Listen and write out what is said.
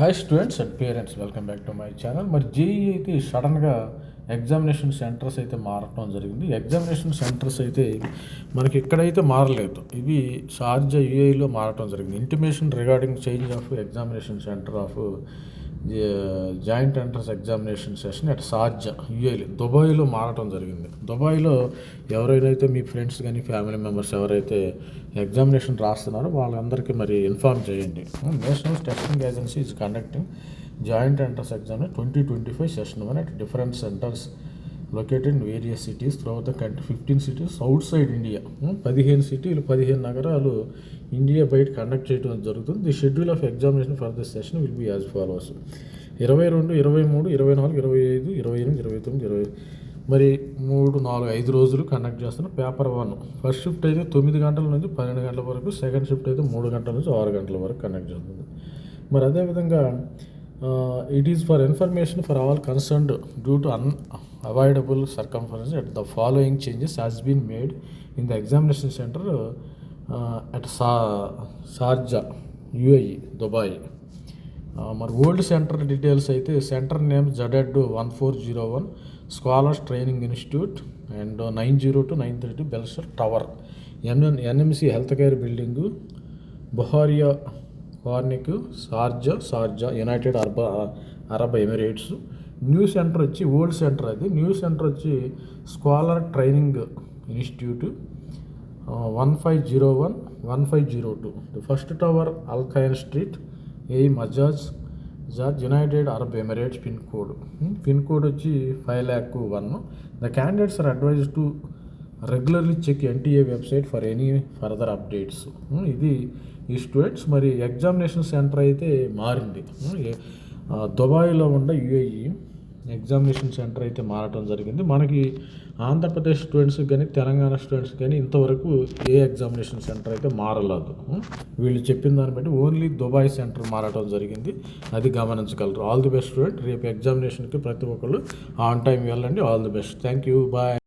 Hi students and parents welcome back to my channel మరి JEE అయితే సడన్గా examination centres అయితే మారటం జరిగింది. ఎగ్జామినేషన్ సెంటర్స్ అయితే మనకి ఎక్కడైతే మారలేదు ఇవి షార్జా యూఏలో మారటం జరిగింది. Intimation regarding change of examination centre of joint entrance examination session at Sharjah యుఏలి దుబాయ్లో మారటం జరిగింది. దుబాయ్లో ఎవరైతే మీ ఫ్రెండ్స్ కానీ ఫ్యామిలీ మెంబర్స్ ఎవరైతే ఎగ్జామినేషన్ రాస్తున్నారో వాళ్ళందరికీ మరి ఇన్ఫార్మ్ చేయండి. National testing agency is conducting joint entrance exam twenty twenty five session one at different centres located in various cities throughout the country fifteen cities outside India పదిహేను సిటీలు పదిహేను నగరాలు India బయట కండక్ట్ చేయడం జరుగుతుంది. The schedule of examination for this session will be as followers ఇరవై రెండు ఇరవై మూడు ఇరవై నాలుగు ఇరవై ఐదు ఇరవై ఎనిమిది ఇరవై తొమ్మిది ఇరవై మరి మూడు నాలుగు ఐదు రోజులు కండక్ట్ చేస్తున్న పేపర్ వన్ ఫస్ట్ షిఫ్ట్ అయితే తొమ్మిది గంటల నుంచి పన్నెండు గంటల వరకు. సెకండ్ షిఫ్ట్ అయితే మూడు గంటల నుంచి ఆరు గంటల వరకు కండక్ట్ చేస్తుంది. మరి అదేవిధంగా it is for information for all concerned due to unavoidable circumference at the following changes has been made in the examination centre at saw Sharjah UAE Dubai మరి ఓల్డ్ సెంటర్ డీటెయిల్స్ అయితే centre name జడెడ్ one four zero one scholars training institute and nine zero two nine thirty బెల్సర్ tower NN NMC health care building బొహారియా Corniche Sharjah Sharjah United Arab Arab Emirates. New centre వచ్చి old centre అది. New centre వచ్చి scholar training institute. One five zero one one five zero two. The first tower అల్ఖైన్ street ఏ Majaz jazz United Arab Emirates pin code. Pin code వచ్చి five lakh one. The candidates are advise to regularly check NTA website for any further updates. ఇది ఈ students మరి examination centre అయితే మారింది. దుబాయ్లో ఉన్న UAE examination centre అయితే మారటం జరిగింది. మనకి ఆంధ్రప్రదేశ్ స్టూడెంట్స్ కానీ తెలంగాణ స్టూడెంట్స్ కానీ ఇంతవరకు ఏ ఎగ్జామినేషన్ సెంటర్ అయితే మారలేదు. వీళ్ళు చెప్పిన దాన్ని బట్టి ఓన్లీ దుబాయ్ సెంటర్ మారటం జరిగింది. అది గమనించగలరు. All the best student. రేపు ఎగ్జామినేషన్కి ప్రతి ఒక్కళ్ళు ఆన్ టైం వెళ్ళండి. All the best. Thank you bye.